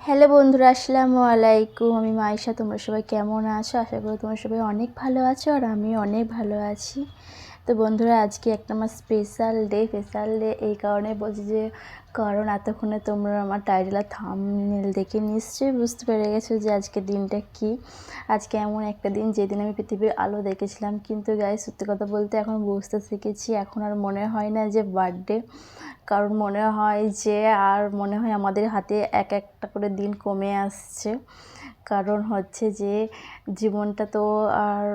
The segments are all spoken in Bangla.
হ্যালো বন্ধুরা, আসসালামু আলাইকুম। আমি মাইশা তোমরা সবাই কেমন আছো? আশা করি তোমরা সবাই অনেক ভালো আছো আর আমি অনেক ভালো আছি। তো বন্ধুরা, আজকে একটা আমার স্পেশাল ডে স্পেশাল ডে এই কারণে বলছি যে, কারণ এতক্ষণে তোমরা আমার টাইটেল আর থামনেল দেখে নিশ্চয়ই বুঝতে পেরে গেছো যে আজকে দিনটা কি। আজকে এমন একটা দিন যেদিন আমি পৃথিবীর আলো দেখেছিলাম। কিন্তু গায়ে সত্যি কথা বলতে এখন বুঝতে শিখেছি, এখন আর মনে হয় না যে বার্থডে কারণ মনে হয় যে, আর মনে হয় আমাদের হাতে এক একটা করে দিন কমে আসছে। কারণ হচ্ছে যে জীবনটা তো আর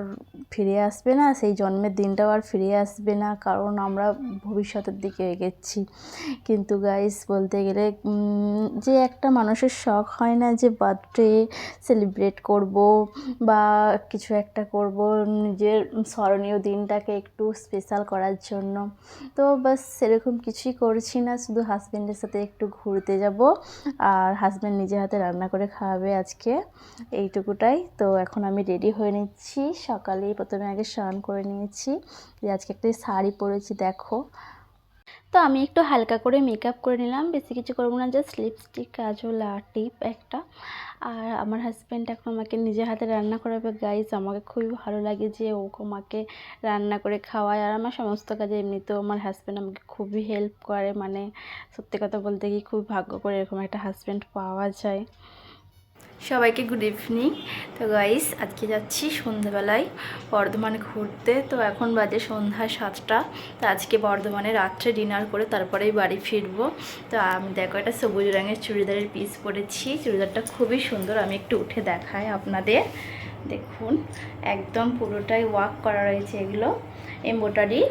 ফিরে আসবে না, সেই জন্মের দিনটাও আর ফিরে আসবে না, কারণ আমরা ভবিষ্যতের দিকে এগেছি কিন্তু গাইস বলতে গেলে যে একটা মানুষের শখ হয় না যে বার্থডে সেলিব্রেট করব বা কিছু একটা করব নিজের স্মরণীয় দিনটাকে একটু স্পেশাল করার জন্য। তো বাস সেরকম কিছুই করছি না, শুধু হাজব্যান্ডের সাথে একটু ঘুরতে যাব আর হাজব্যান্ড নিজে হাতে রান্না করে খাওয়াবে আজকে। এইটুকুটাই। তো এখন আমি রেডি হয়ে নিচ্ছি। সকালেই প্রথমে আগে স্নান করে নিয়েছি। আজকে একটা শাড়ি পরেছি, দেখো। তো আমি একটু হালকা করে মেকআপ করে নিলাম। বেশি কিছু করব না জাস্ট লিপস্টিক কাজল, আর টিপ একটা। আর আমার হাজব্যান্ড এখন আমাকে নিজের হাতে রান্না করাবে। গাইজ আমাকে খুবই ভালো লাগে যে ও আমাকে রান্না করে খাওয়ায়। আর আমার সমস্ত কাজে এমনিতেও আমার হাজব্যান্ড আমাকে খুবই হেল্প করে। মানে সত্যি কথা বলতে কি, খুবই ভাগ্য করে এরকম একটা হাজব্যান্ড পাওয়া যায়। সবাইকে গুড ইভিনিং তো গাইস আজকে যাচ্ছি সন্ধ্যাবেলায় বর্ধমানে ঘুরতে। তো এখন বাজে সন্ধ্যা সাতটা। তো আজকে বর্ধমানে রাত্রে ডিনার করে তারপরেই বাড়ি ফিরব। তো আমি দেখো একটা সবুজ রঙের চুড়িদারের পিস পরেছি। চুড়িদারটা খুবই সুন্দর, আমি একটু উঠে দেখাই আপনাদের। দেখুন, একদম পুরোটাই ওয়াক করা রয়েছে এগুলো এম্বোটারি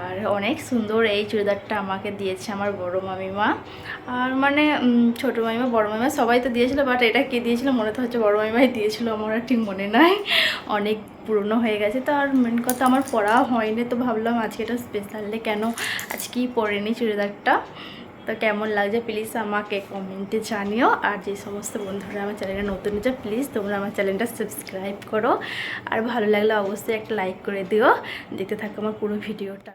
আর অনেক সুন্দর এই চুড়িদারটা আমাকে দিয়েছে আমার বড় মামিমা। আর মানে ছোট মামিমা, বড় মামিমা সবাই তো দিয়েছিল বাট এটা কে দিয়েছিল মনে তো হচ্ছে বড় মামিমাই দিয়েছিল আমার আর ঠিক মনে নাই। অনেক পুরনো হয়ে গেছে, তো আর মেন কথা আমার পড়াও হয়নি, তো ভাবলাম আজকে এটা স্পেশালি কেন আজকেই পরে পরেনি চুড়িদারটা। তো কেমন লাগছে প্লিজ আমাকে কমেন্টে জানিও। আর যে সমস্ত বন্ধুরা আমার চ্যানেলটা নতুন হচ্ছে প্লিজ তোমরা আমার চ্যানেলটা সাবস্ক্রাইব করো। আর ভালো লাগলে অবশ্যই একটা লাইক করে দিও। দেখতে থাকো আমার পুরো ভিডিওটা।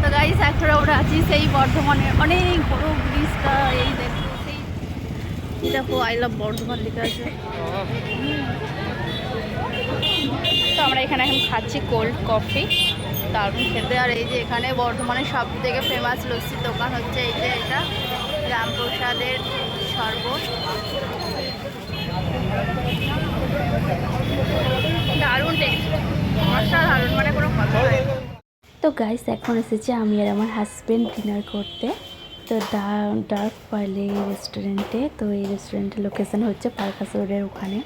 তো গাইস এখন আমরা আছি সেই বর্ধমানের অনেক বড় ব্রিজটা এই দেখো, সেই দেখো আই লাভ বর্ধমান লেখা আছে। তো আমরা এখানে এখন খাচ্ছি কোল্ড কফি দারুণ খেতে। আর এই যে এখানে বর্ধমানে সব থেকে ফেমাস লস্যির দোকান হচ্ছে এই যে এটা, রামপ্রসাদের শরবত। মানে তো গাইস এখন এসেছে আমি আর আমার হাজব্যান্ড ডিনার করতে। তো ডার্ক পার্লে রেস্টুরেন্টে তো এই রেস্টুরেন্টের লোকেশান হচ্ছে পার্কাস রোডের ওখানে।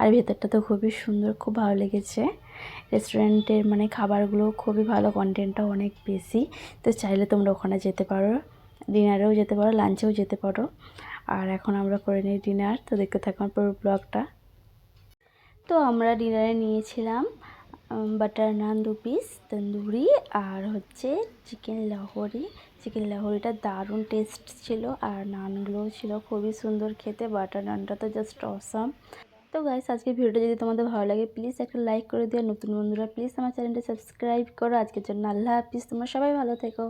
আর ভেতরটা তো খুবই সুন্দর, খুব ভালো লেগেছে। রেস্টুরেন্টের মানে খাবারগুলো খুবই ভালো কন্টেন্টটাও অনেক বেশি। তো চাইলে তোমরা ওখানে যেতে পারো। ডিনারেও যেতে পারো লাঞ্চেও যেতে পারো। আর এখন আমরা করে নিই ডিনার তো দেখতে থাকুন পুরো ব্লগটা তো আমরা ডিনারে নিয়েছিলাম বাটার নান দু পিস তন্দুরি আর হচ্ছে চিকেন লাহোরি চিকেন লাহোরিটা দারুণ টেস্ট ছিল আর নানগুলোও ছিল, খুবই সুন্দর খেতে। বাটার নানটা তো জাস্ট অসাম তো গাইস আজকে ভিডিওটা যদি তোমাদের ভালো লাগে প্লিজ একটা লাইক করে দিও। নতুন বন্ধুরা প্লিজ আমার চ্যানেলটা সাবস্ক্রাইব করো। আজকের জন্য আল্লাহ হাফিজ। তোমরা সবাই ভালো থেকো।